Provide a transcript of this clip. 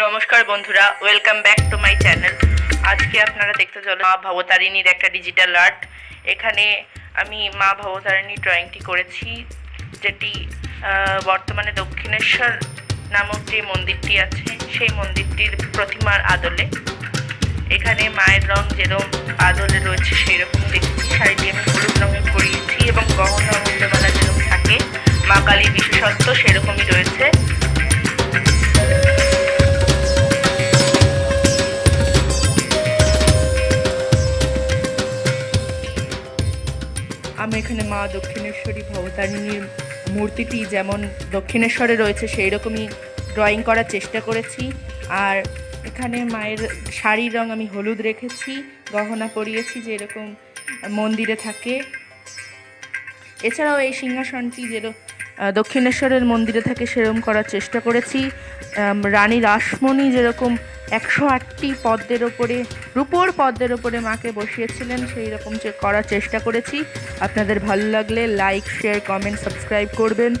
নমস্কার বন্ধুরা welcome back to my channel আজকে আপনারা দেখতে চলে মা ভবতারিণীর একটা ডিজিটাল আর্ট এখানে আমি মা ভবতারিণী ড্রয়িংটি করেছি, যেটি বর্তমানে দক্ষিণেশ্বর নামক যে মন্দিরটি আছে, সেই মন্দিরটির প্রতিমার আদলে। এখানে মায়ের রং যেরকম আদলে রয়েছে সেই রকম দেখছি। শাড়িটি আমি হলুদ রঙে পরিয়েছি এবং গহনা মূল্যমালা যেরকম থাকে, মা কালীর বিশেষত্ব সেরকমই রয়েছে। আমি এখানে মা দক্ষিণেশ্বরী ভবতারিণীর মূর্তিটি যেমন দক্ষিণেশ্বরে রয়েছে সেই রকমই ড্রয়িং করার চেষ্টা করেছি। আর এখানে মায়ের শাড়ির রং আমি হলুদ রেখেছি, গহনা পরিয়েছি যে এরকম মন্দিরে থাকে। এছাড়াও এই সিংহাসনটি যেরকম দক্ষিণেশ্বরের মন্দিরে থাকে সেরকম করার চেষ্টা করেছি। রানী রাসমণি যেরকম একশো আটটি পদ্মের ওপরে, রুপোর পদ্মের ওপরে মাকে বসিয়েছিলেন। সেই রকম যে করার চেষ্টা করেছি। আপনাদের ভালো লাগলে লাইক শেয়ার কমেন্ট সাবস্ক্রাইব করবেন।